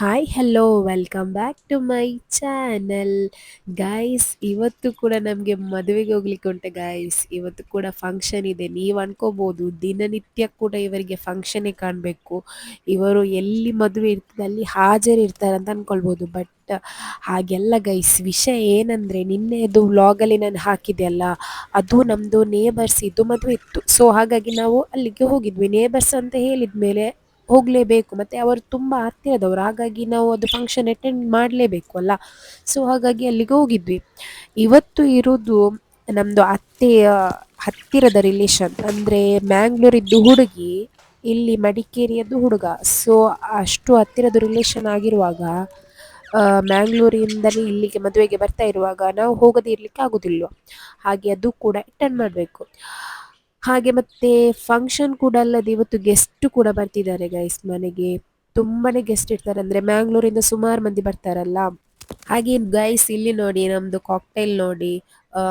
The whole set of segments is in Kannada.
Hi hello welcome back to my channel guys ಇವತ್ತು ಕೂಡ ನಮಗೆ ಮದುವೆಗೆ ಹೋಗ್ಲಿಕ್ಕೆ ಉಂಟು ಗಾಯ್ಸ್ ಇವತ್ತು ಕೂಡ ಫಂಕ್ಷನ್ ಇದೆ. ನೀವು ಅನ್ಕೋಬಹುದು ದಿನನಿತ್ಯ ಕೂಡ ಇವರಿಗೆ ಫಂಕ್ಷನ್ನೇ ಕಾಣಬೇಕು. ಇವರು ಎಲ್ಲಿ ಮದುವೆ ಇರ್ತದೆ, ಅಲ್ಲಿ ಹಾಜರಿರ್ತಾರೆ ಅಂತ ಅನ್ಕೊಳ್ಬಹುದು ಬಟ್ ಹಾಗೆಲ್ಲ ಗೈಸ್ ವಿಷಯ ಏನಂದ್ರೆ, ನಿನ್ನೆದು ವ್ಲಾಗಲ್ಲಿ ನಾನು ಹಾಕಿದೆ ಅಲ್ಲ? ಅದು ನಮ್ಮದು ನೇಬರ್ಸ್ ಇದು ಮದುವೆ ಇತ್ತು. ಸೊ ಹಾಗಾಗಿ ನಾವು ಅಲ್ಲಿಗೆ ಹೋಗಿದ್ವಿ. ನೇಬರ್ಸ್ ಅಂತ ಹೇಳಿದ್ಮೇಲೆ ಹೋಗಲೇಬೇಕು. ಮತ್ತು ಅವರು ತುಂಬ ಹತ್ತಿರದವರು. ಹಾಗಾಗಿ ನಾವು ಅದು ಫಂಕ್ಷನ್ ಅಟೆಂಡ್ ಮಾಡಲೇಬೇಕು ಅಲ್ಲ. ಸೊ ಹಾಗಾಗಿ ಅಲ್ಲಿಗೆ ಹೋಗಿದ್ವಿ. ಇವತ್ತು ಇರೋದು ನಮ್ಮದು ಅತ್ತೆಯ ಹತ್ತಿರದ ರಿಲೇಷನ್ ಅಂದರೆ ಮ್ಯಾಂಗ್ಳೂರಿದ್ದು ಹುಡುಗಿ, ಇಲ್ಲಿ ಮಡಿಕೇರಿಯದ್ದು ಹುಡುಗ. ಸೊ ಅಷ್ಟು ಹತ್ತಿರದ ರಿಲೇಷನ್ ಆಗಿರುವಾಗ ಮ್ಯಾಂಗ್ಳೂರಿಂದಲೇ ಇಲ್ಲಿಗೆ ಮದುವೆಗೆ ಬರ್ತಾ ಇರುವಾಗ ನಾವು ಹೋಗದೇ ಇರಲಿಕ್ಕೆ ಆಗೋದಿಲ್ವ? ಹಾಗೆ ಅದು ಕೂಡ ಅಟೆಂಡ್ ಮಾಡಬೇಕು. ಹಾಗೆ ಮತ್ತೆ ಫಂಕ್ಷನ್ ಕೂಡ ಅಲ್ಲದೆ ಇವತ್ತು ಗೆಸ್ಟ್ ಕೂಡ ಬರ್ತಿದ್ದಾರೆ ಗೈಸ್ ಮನೆಗೆ. ತುಂಬಾನೇ ಗೆಸ್ಟ್ ಇರ್ತಾರೆ. ಅಂದ್ರೆ ಮ್ಯಾಂಗ್ಳೂರಿಂದ ಸುಮಾರು ಮಂದಿ ಬರ್ತಾರಲ್ಲ. ಹಾಗೆ ಗೈಸ್ ಇಲ್ಲಿ ನೋಡಿ ನಮ್ದು ಕಾಕ್ಟೈಲ್ ನೋಡಿ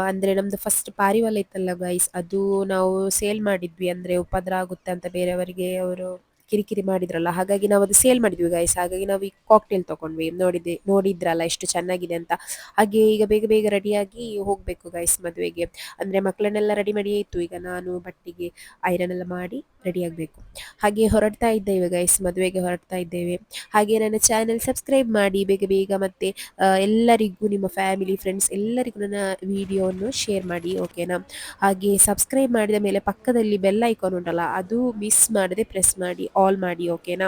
ಅಂದ್ರೆ ನಮ್ದು ಫಸ್ಟ್ ಪಾರಿವಾಳ ಇತ್ತಲ್ಲ ಗೈಸ್ ಅದು ನಾವು ಸೇಲ್ ಮಾಡಿದ್ವಿ. ಅಂದ್ರೆ ಉಪದ್ರ ಆಗುತ್ತೆ ಅಂತ ಬೇರೆಯವರಿಗೆ ಅವರು ಕಿರಿಕಿರಿ ಮಾಡಿದ್ರಲ್ಲ, ಹಾಗಾಗಿ ನಾವು ಅದು ಸೇಲ್ ಮಾಡಿದ್ವಿ ಗೈಸ್ ಹಾಗಾಗಿ ನಾವು ಈ ಕಾಕ್ಟೇಲ್ ತಗೊಂಡ್ವಿ. ನೋಡಿದೆ ನೋಡಿದ್ರಲ್ಲ ಎಷ್ಟು ಚೆನ್ನಾಗಿದೆ ಅಂತ. ಹಾಗೆ ಈಗ ಬೇಗ ಬೇಗ ರೆಡಿಯಾಗಿ ಹೋಗಬೇಕು ಗೈಸ್ ಮದುವೆಗೆ. ಅಂದ್ರೆ ಮಕ್ಕಳನ್ನೆಲ್ಲ ರೆಡಿ ಮಾಡಿ ಇತ್ತು ಈಗ ನಾನು, ಬಟ್ಟಿಗೆ ಐರನ್ ಎಲ್ಲ ಮಾಡಿ ರೆಡಿ ಆಗಬೇಕು. ಹಾಗೆ ಹೊರಡ್ತಾ ಇದ್ದೇವೆ ಗೈಸ್ ಮದುವೆಗೆ ಹೊರಡ್ತಾ ಇದ್ದೇವೆ. ಹಾಗೆ ನನ್ನ ಚಾನೆಲ್ ಸಬ್ಸ್ಕ್ರೈಬ್ ಮಾಡಿ, ಬೇಗ ಬೇಗ ಮತ್ತೆ ಎಲ್ಲರಿಗೂ, ನಿಮ್ಮ ಫ್ಯಾಮಿಲಿ ಫ್ರೆಂಡ್ಸ್ ಎಲ್ಲರಿಗೂ ನನ್ನ ವಿಡಿಯೋವನ್ನು ಶೇರ್ ಮಾಡಿ ಓಕೆನಾ ಹಾಗೆ ಸಬ್ಸ್ಕ್ರೈಬ್ ಮಾಡಿದ ಮೇಲೆ ಪಕ್ಕದಲ್ಲಿ ಬೆಲ್ ಐಕಾನ್ ಉಂಟಲ್ಲ, ಅದು ಮಿಸ್ ಮಾಡದೆ ಪ್ರೆಸ್ ಮಾಡಿ ಆಲ್ ಮಾಡಿ ಓಕೆನಾ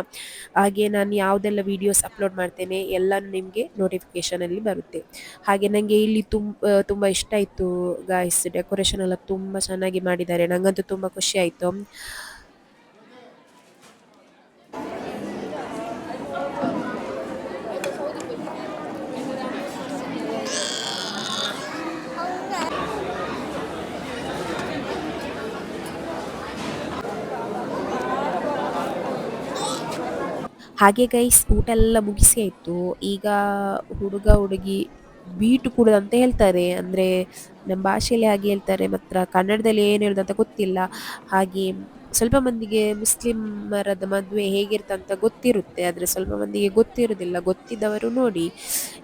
ಹಾಗೆ ನಾನು ಯಾವುದೆಲ್ಲ ವಿಡಿಯೋಸ್ ಅಪ್ಲೋಡ್ ಮಾಡ್ತೇನೆ ಎಲ್ಲ ನಿಮಗೆ ನೋಟಿಫಿಕೇಷನಲ್ಲಿ ಬರುತ್ತೆ. ಹಾಗೆ ನನಗೆ ಇಲ್ಲಿ ತುಂಬ ತುಂಬ ಇಷ್ಟ ಆಯಿತು ಗಾಯ್ಸ್ ಡೆಕೋರೇಷನ್ ಎಲ್ಲ ತುಂಬ ಚೆನ್ನಾಗಿ ಮಾಡಿದ್ದಾರೆ. ನನಗಂತೂ ತುಂಬ ಖುಷಿ ಆಯಿತು. ಹಾಗೆ ಗೈಸ್ ಊಟ ಎಲ್ಲ ಮುಗಿಸಿ ಆಯಿತು. ಈಗ ಹುಡುಗ ಹುಡುಗಿ ಬೀಟು ಕೂಡ ಅಂತ ಹೇಳ್ತಾರೆ. ಅಂದರೆ ನಮ್ಮ ಭಾಷೆಯಲ್ಲಿ ಹಾಗೆ ಹೇಳ್ತಾರೆ. ಮಾತ್ರ ಕನ್ನಡದಲ್ಲಿ ಏನು ಹೇಳೋದು ಗೊತ್ತಿಲ್ಲ. ಹಾಗೆ ಸ್ವಲ್ಪ ಮಂದಿಗೆ ಮುಸ್ಲಿಮರದ ಮದುವೆ ಅಂತ ಗೊತ್ತಿರುತ್ತೆ, ಆದರೆ ಸ್ವಲ್ಪ ಮಂದಿಗೆ ಗೊತ್ತಿರೋದಿಲ್ಲ. ಗೊತ್ತಿದ್ದವರು ನೋಡಿ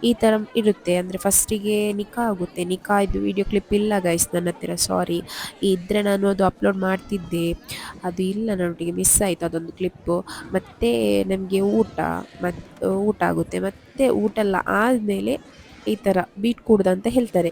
ಈ ಥರ ಇರುತ್ತೆ. ಅಂದರೆ ಫಸ್ಟಿಗೆ ನಿಕಾ ಆಗುತ್ತೆ. ನಿಕಾ ಇದು ವಿಡಿಯೋ ಕ್ಲಿಪ್ ಇಲ್ಲ ಗೈಸ್ ನನ್ನ ಹತ್ತಿರ ಸಾರಿ ಇದ್ದರೆ ನಾನು ಅದು ಅಪ್ಲೋಡ್ ಮಾಡ್ತಿದ್ದೆ. ಅದು ಇಲ್ಲ ನನ್ನೊಟ್ಟಿಗೆ ಮಿಸ್ ಆಯಿತು ಅದೊಂದು ಕ್ಲಿಪ್ಪು ಮತ್ತು ನಮಗೆ ಊಟ ಮತ್ತು ಊಟ ಆಗುತ್ತೆ. ಮತ್ತು ಊಟ ಎಲ್ಲ ಆದಮೇಲೆ ಈ ಥರ ಬೀಟ್ ಕೂಡ್ದು ಅಂತ ಹೇಳ್ತಾರೆ.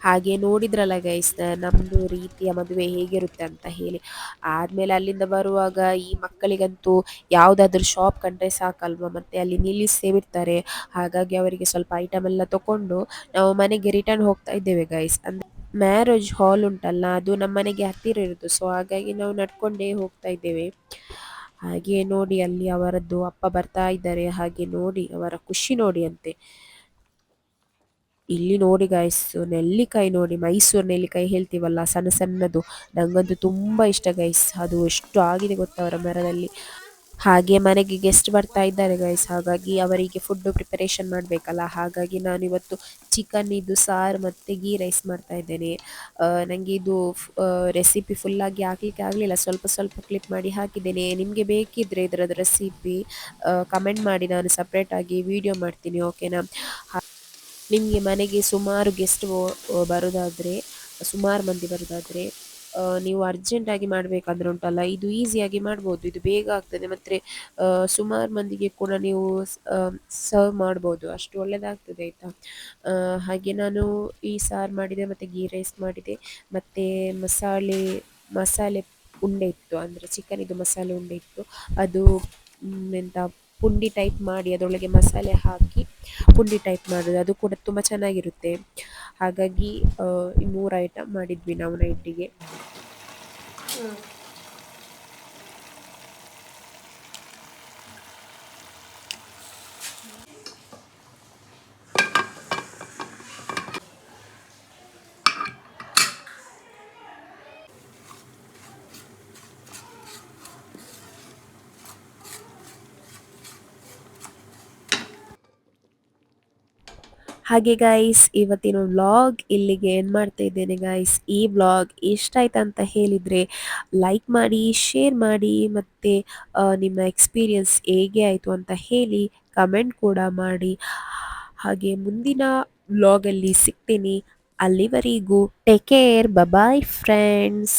ಹಾಗೆ ನೋಡಿದ್ರಲ್ಲ ಗೈಸ್ ನಮ್ಮದು ರೀತಿಯ ಮದುವೆ ಹೇಗಿರುತ್ತೆ ಅಂತ ಹೇಳಿ. ಆದ್ಮೇಲೆ ಅಲ್ಲಿಂದ ಬರುವಾಗ ಈ ಮಕ್ಕಳಿಗಂತೂ ಯಾವುದಾದ್ರೂ ಶಾಪ್ ಕಂಡ್ರೆ ಸಾಕಲ್ವಾ? ಮತ್ತೆ ಅಲ್ಲಿ ನಿಲ್ಲಿಸೇ ಬಿಡ್ತಾರೆ. ಹಾಗಾಗಿ ಅವರಿಗೆ ಸ್ವಲ್ಪ ಐಟಮ್ ಎಲ್ಲ ತಗೊಂಡು ನಾವು ಮನೆಗೆ ರಿಟರ್ನ್ ಹೋಗ್ತಾ ಇದ್ದೇವೆ ಗೈಸ್ ಅಂದ್ರೆ ಮ್ಯಾರೇಜ್ ಹಾಲ್ ಉಂಟಲ್ಲ, ಅದು ನಮ್ಮ ಮನೆಗೆ ಹತ್ತಿರ ಇರೋದು. ಸೊ ಹಾಗಾಗಿ ನಾವು ನಡ್ಕೊಂಡೇ ಹೋಗ್ತಾ ಇದ್ದೇವೆ. ಹಾಗೆ ನೋಡಿ ಅಲ್ಲಿ ಅವರದ್ದು ಅಪ್ಪ ಬರ್ತಾ ಇದ್ದಾರೆ. ಹಾಗೆ ನೋಡಿ ಅವರ ಖುಷಿ ನೋಡಿ ಅಂತೆ. ಇಲ್ಲಿ ನೋಡಿ ಗಾಯ್ಸ್ ನೆಲ್ಲಿಕಾಯಿ ನೋಡಿ, ಮೈಸೂರು ನೆಲ್ಲಿಕಾಯಿ ಹೇಳ್ತೀವಲ್ಲ, ಸಣ್ಣ ಸಣ್ಣದು. ನಂಗಂತೂ ತುಂಬ ಇಷ್ಟ ಗೈಸ್ ಅದು ಎಷ್ಟು ಆಗಿದೆ ಗೊತ್ತಾ ಅವರ ಮರದಲ್ಲಿ. ಹಾಗೆ ಮನೆಗೆ ಗೆಸ್ಟ್ ಬರ್ತಾ ಇದ್ದಾರೆ ಗೈಸ್ ಹಾಗಾಗಿ ಅವರಿಗೆ ಫುಡ್ ಪ್ರಿಪರೇಷನ್ ಮಾಡಬೇಕಲ್ಲ. ಹಾಗಾಗಿ ನಾನು ಇವತ್ತು ಚಿಕನ್ ಇದು ಸಾರು ಮತ್ತು ಗೀ ರೈಸ್ ಮಾಡ್ತಾ ಇದ್ದೇನೆ. ನನಗೆ ಇದು ರೆಸಿಪಿ ಫುಲ್ಲಾಗಿ ಹಾಕ್ಲಿಕ್ಕೆ ಆಗಲಿಲ್ಲ. ಸ್ವಲ್ಪ ಸ್ವಲ್ಪ ಕ್ಲಿಪ್ ಮಾಡಿ ಹಾಕಿದ್ದೇನೆ. ನಿಮಗೆ ಬೇಕಿದ್ದರೆ ಇದರದ್ದು ರೆಸಿಪಿ ಕಮೆಂಟ್ ಮಾಡಿ. ನಾನು ಸಪ್ರೇಟಾಗಿ ವಿಡಿಯೋ ಮಾಡ್ತೀನಿ ಓಕೆನಾ ನಿಮಗೆ ಮನೆಗೆ ಸುಮಾರು ಗೆಸ್ಟ್ ಬರೋದಾದರೆ, ಸುಮಾರು ಮಂದಿ ಬರೋದಾದರೆ ನೀವು ಅರ್ಜೆಂಟಾಗಿ ಮಾಡಬೇಕಾದ್ರೆ ಉಂಟಲ್ಲ, ಇದು ಈಸಿಯಾಗಿ ಮಾಡ್ಬೋದು, ಇದು ಬೇಗ ಆಗ್ತದೆ. ಮತ್ತು ಸುಮಾರು ಮಂದಿಗೆ ಕೂಡ ನೀವು ಸರ್ವ್ ಮಾಡ್ಬೋದು. ಅಷ್ಟು ಒಳ್ಳೆಯದಾಗ್ತದೆ ಆಯಿತಾ? ಹಾಗೆ ನಾನು ಈ ಸಾರು ಮಾಡಿದೆ, ಮತ್ತು ಗೀ ರೈಸ್ ಮಾಡಿದೆ, ಮತ್ತು ಮಸಾಲೆ ಮಸಾಲೆ ಉಂಡೆ ಇತ್ತು. ಅಂದರೆ ಚಿಕನಿದು ಮಸಾಲೆ ಉಂಡೆ ಇತ್ತು. ಅದು ಎಂತ ಪುಂಡಿ ಟೈಪ್ ಮಾಡಿ ಅದರೊಳಗೆ ಮಸಾಲೆ ಹಾಕಿ ಪುಂಡಿ ಟೈಪ್ ಮಾಡೋದು, ಅದು ಕೂಡ ತುಂಬ ಚೆನ್ನಾಗಿರುತ್ತೆ. ಹಾಗಾಗಿ ಈ ಮೂರು ಐಟಮ್ ಮಾಡಿದ್ವಿ ನಾವು ನೈಟಿಗೆ ಹಾಗೆ ಗೈಸ್ ಇವತ್ತಿನ ವ್ಲಾಗ್ ಇಲ್ಲಿಗೆ ಏನು ಮಾಡ್ತಾ ಇದ್ದೇನೆ ಗೈಸ್ ಈ ವ್ಲಾಗ್ ಇಷ್ಟ ಅಂತ ಹೇಳಿದರೆ ಲೈಕ್ ಮಾಡಿ ಶೇರ್ ಮಾಡಿ ಮತ್ತು ನಿಮ್ಮ ಎಕ್ಸ್ಪೀರಿಯನ್ಸ್ ಹೇಗೆ ಆಯಿತು ಅಂತ ಹೇಳಿ ಕಮೆಂಟ್ ಕೂಡ ಮಾಡಿ. ಹಾಗೆ ಮುಂದಿನ ವ್ಲಾಗಲ್ಲಿ ಸಿಗ್ತೀನಿ. ಅಲ್ಲಿವರೆಗೂ ಟೇಕ್ ಕೇರ್ ಬಬಾಯ್ ಫ್ರೆಂಡ್ಸ್